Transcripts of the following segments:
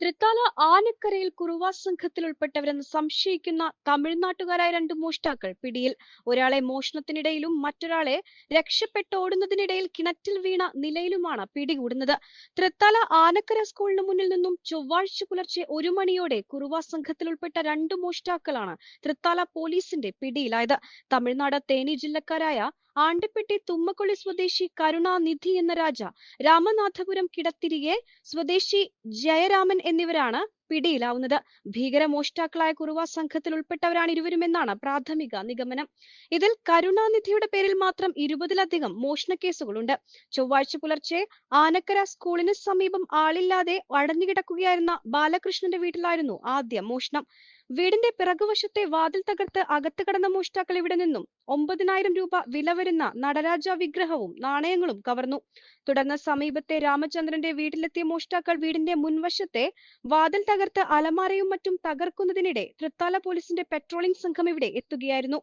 തൃത്താല ആനക്കരയിൽ കുറുവാ സംഘത്തിൽ ഉൾപ്പെട്ടവരെന്ന് സംശയിക്കുന്ന തമിഴ്നാട്ടുകാരായ രണ്ട് മോഷ്ടാക്കൾ. പിടിയിൽ ഒരാളെ മോഷണത്തിനിടയിലും മറ്റൊരാളെ രക്ഷപ്പെട്ടോടുന്നതിനിടയിൽ കിണറ്റിൽ വീണ നിലയിലുമാണ് പിടികൂടുന്നത്. തൃത്താല ആനക്കര സ്കൂളിന് മുന്നിൽ നിന്നും ചൊവ്വാഴ്ച പുലർച്ചെ ഒരു മണിയോടെ കുറുവാ സംഘത്തിൽ ഉൾപ്പെട്ട രണ്ട് മോഷ്ടാക്കളാണ് തൃത്താല പോലീസിന്റെ പിടിയിലായത്. തമിഴ്നാട് തേനി ജില്ലക്കാരായ ആണ്ടിപ്പെട്ടി തുമ്മക്കൊള്ളി സ്വദേശി കരുണാനിധി എന്ന രാജ രാമനാഥപുരം കിടത്തിരിയെ സ്വദേശി ജയരാമൻ എന്നിവരാണ് പിടിയിലാവുന്നത്. ഭീകര മോഷ്ടാക്കളായ കുറുവ സംഘത്തിൽ ഉൾപ്പെട്ടവരാണ് ഇരുവരുമെന്നാണ് പ്രാഥമിക നിഗമനം. ഇതിൽ കരുണാനിധിയുടെ പേരിൽ മാത്രം ഇരുപതിലധികം മോഷണ കേസുകളുണ്ട്. ചൊവ്വാഴ്ച പുലർച്ചെ ആനക്കര സ്കൂളിന് സമീപം ആളില്ലാതെ അടഞ്ഞുകിടക്കുകയായിരുന്ന ബാലകൃഷ്ണന്റെ വീട്ടിലായിരുന്നു ആദ്യ മോഷണം. വീടിന്റെ പിറകുവശത്തെ വാതിൽ തകർത്ത് അകത്ത് കടന്ന മോഷ്ടാക്കൾ ഇവിടെ നിന്നും ഒമ്പതിനായിരം രൂപ വില വരുന്ന നടരാജ വിഗ്രഹവും നാണയങ്ങളും കവർന്നു. തുടർന്ന് സമീപത്തെ രാമചന്ദ്രന്റെ വീട്ടിലെത്തിയ മോഷ്ടാക്കൾ വീടിന്റെ മുൻവശത്തെ വാതിൽ തകർത്ത് അലമാരയും മറ്റും തകർക്കുന്നതിനിടെ തൃത്താല പോലീസിന്റെ പെട്രോളിംഗ് സംഘം ഇവിടെ എത്തുകയായിരുന്നു.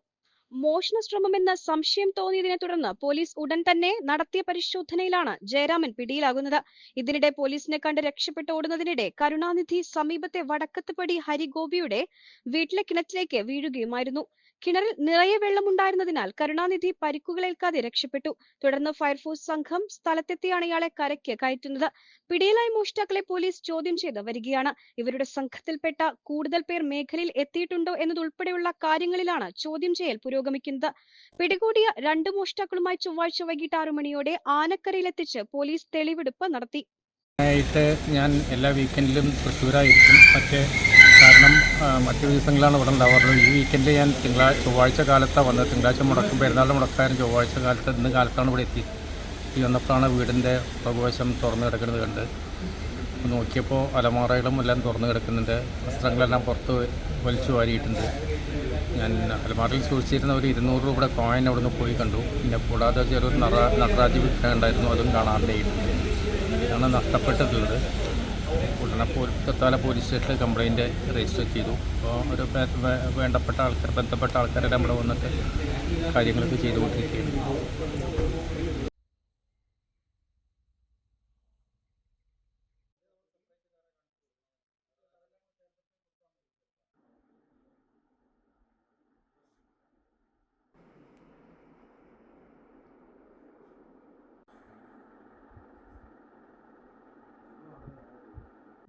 മോഷണ ശ്രമമെന്ന് സംശയം തോന്നിയതിനെ തുടർന്ന് പോലീസ് ഉടൻ തന്നെ നടത്തിയ പരിശോധനയിലാണ് ജയരാമൻ പിടിയിലാകുന്നത്. ഇതിനിടെ പോലീസിനെ കണ്ട് രക്ഷപ്പെട്ട് ഓടുന്നതിനിടെ കരുണാനിധി സമീപത്തെ വടക്കത്തുപടി ഹരിഗോപിയുടെ വീട്ടിലെ കിണറ്റിലേക്ക് വീഴുകയുമായിരുന്നു. കിണറിൽ നിറയെ വെള്ളമുണ്ടായിരുന്നതിനാൽ കരുണാനിധി പരിക്കുകളേൽക്കാതെ രക്ഷപ്പെട്ടു. തുടർന്ന് ഫയർഫോഴ്സ് സംഘം സ്ഥലത്തെത്തിയാണ് ഇയാളെ കരയ്ക്ക് കയറ്റുന്നത്. പിടിയിലായ മോഷ്ടാക്കളെ പോലീസ് ചോദ്യം ചെയ്ത് വരികയാണ്. ഇവരുടെ സംഘത്തിൽപ്പെട്ട കൂടുതൽ പേർ മേഖലയിൽ എത്തിയിട്ടുണ്ടോ എന്നതുൾപ്പെടെയുള്ള കാര്യങ്ങളിലാണ് ചോദ്യം ചെയ്യൽ പുരോഗമിക്കുന്നത്. പിടികൂടിയ രണ്ട് മോഷ്ടാക്കളുമായി ചൊവ്വാഴ്ച വൈകിട്ട് ആറു മണിയോടെ ആനക്കരയിലെത്തിച്ച് പോലീസ് തെളിവെടുപ്പ് നടത്തി. ആയിട്ട് ഞാൻ എല്ലാ വീക്കെൻഡിലും തൃശ്ശൂരായിരിക്കും. പക്ഷേ കാരണം മറ്റു ദിവസങ്ങളാണ് ഇവിടെ ഉണ്ടാവാറുള്ളത്. ഈ വീക്കെൻഡ് ഞാൻ തിങ്കളാഴ്ച ചൊവ്വാഴ്ച കാലത്താണ് വന്നത്. തിങ്കളാഴ്ച മുടക്കും. പെരുന്നാൾ മുടക്കാനും ചൊവ്വാഴ്ച കാലത്ത് ഇന്ന് കാലത്താണ് ഇവിടെ എത്തി. ഈ വന്നപ്പോഴാണ് വീടിന്റെ പ്രകോശം തുറന്നു കിടക്കുന്നത് കണ്ട്. നോക്കിയപ്പോൾ അലമാറകളും എല്ലാം തുറന്നു കിടക്കുന്നുണ്ട്. വസ്ത്രങ്ങളെല്ലാം പുറത്ത് വലിച്ചു വാരിയിട്ടുണ്ട്. ഞാൻ അലമാറിൽ സൂക്ഷിച്ചിരുന്ന ഒരു ഇരുന്നൂറ് രൂപയുടെ കോയിൻ അവിടെ നിന്ന് പോയി കണ്ടു. പിന്നെ കൂടാതെ ചെറിയൊരു നട നടരാജ് വിഗ്രഹം ഉണ്ടായിരുന്നു അതും കാണാണ്ടേയിട്ടുണ്ട് ഇതാണ് നഷ്ടപ്പെട്ടിട്ടുള്ളത് ഉടനെ തത്താല പോലീസ് സ്റ്റേഷനിൽ കംപ്ലയിന്റ് രജിസ്റ്റർ ചെയ്തു. അപ്പോൾ ഒരു വേണ്ടപ്പെട്ട ആൾക്കാർ ബന്ധപ്പെട്ട ആൾക്കാരെല്ലാം ഇവിടെ വന്നിട്ട് കാര്യങ്ങളൊക്കെ ചെയ്തുകൊണ്ടിരിക്കുകയാണ്.